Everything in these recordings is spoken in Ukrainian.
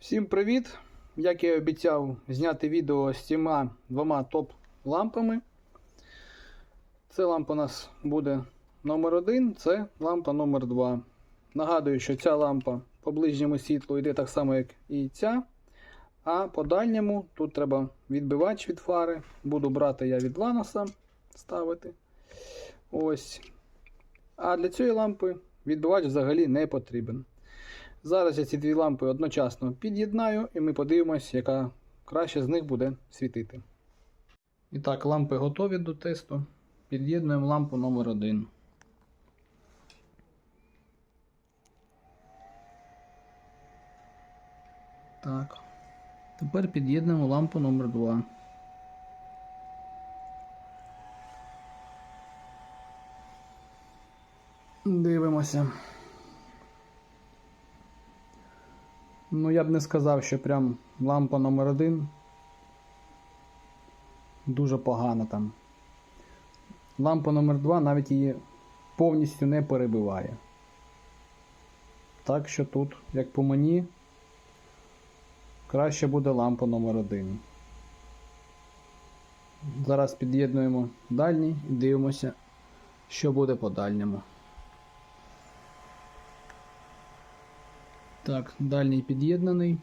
Всім привіт! Як я і обіцяв зняти відео з цими двома топ-лампами. Це лампа у нас буде номер 1 це лампа номер 2 Нагадую, що ця лампа по ближньому світлу йде так само, як і ця. А по дальньому тут треба відбивач від фари. Буду брати я від ланоса ставити. Ось. А для цієї лампи відбивач взагалі не потрібен. Зараз я ці дві лампи одночасно під'єднаю і ми подивимось, яка краще з них буде світити. І так, лампи готові до тесту. Під'єднуємо лампу номер 1 Так. Тепер під'єднуємо лампу номер 2 Дивимося. Ну, я б не сказав, що прям лампа номер 1 дуже погана там. Лампа номер 2 навіть її повністю не перебиває. Так що тут, як по мені, краще буде лампа номер 1 Зараз під'єднуємо дальній і дивимося, що буде по дальньому. Так, дальній під'єднаний.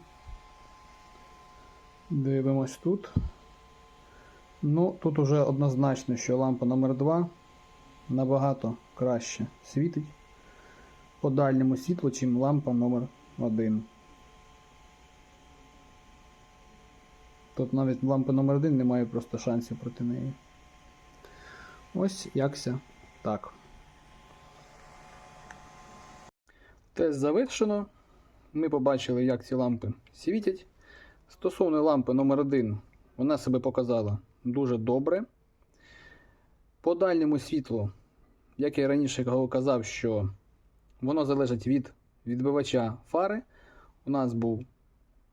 Дивимось тут. Ну, тут уже однозначно, що лампа номер 2 набагато краще світить по дальньому світлу, чим лампа номер 1 Тут навіть лампа номер 1 немає просто шансів проти неї. Ось якся так. Тест завершено. Ми побачили, як ці лампи світять. Стосовно лампи номер 1 вона себе показала дуже добре. По дальньому світлу, як я раніше казав, що воно залежить від відбивача фари. У нас був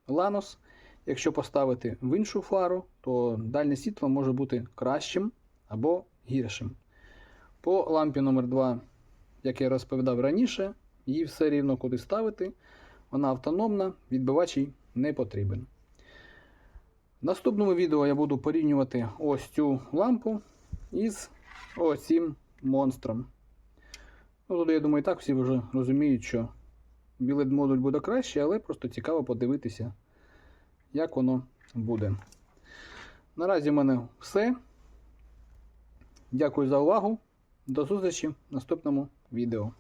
ланос. Якщо поставити в іншу фару, то дальнє світло може бути кращим або гіршим. По лампі номер 2 як я розповідав раніше, її все рівно куди ставити. Вона автономна, відбивач їй не потрібен. В наступному відео я буду порівнювати ось цю лампу із цим монстром. Ну, Тут, я думаю, і так всі вже розуміють, що білет модуль буде краще, але просто цікаво подивитися, як воно буде. Наразі в мене все. Дякую за увагу. До зустрічі в наступному відео.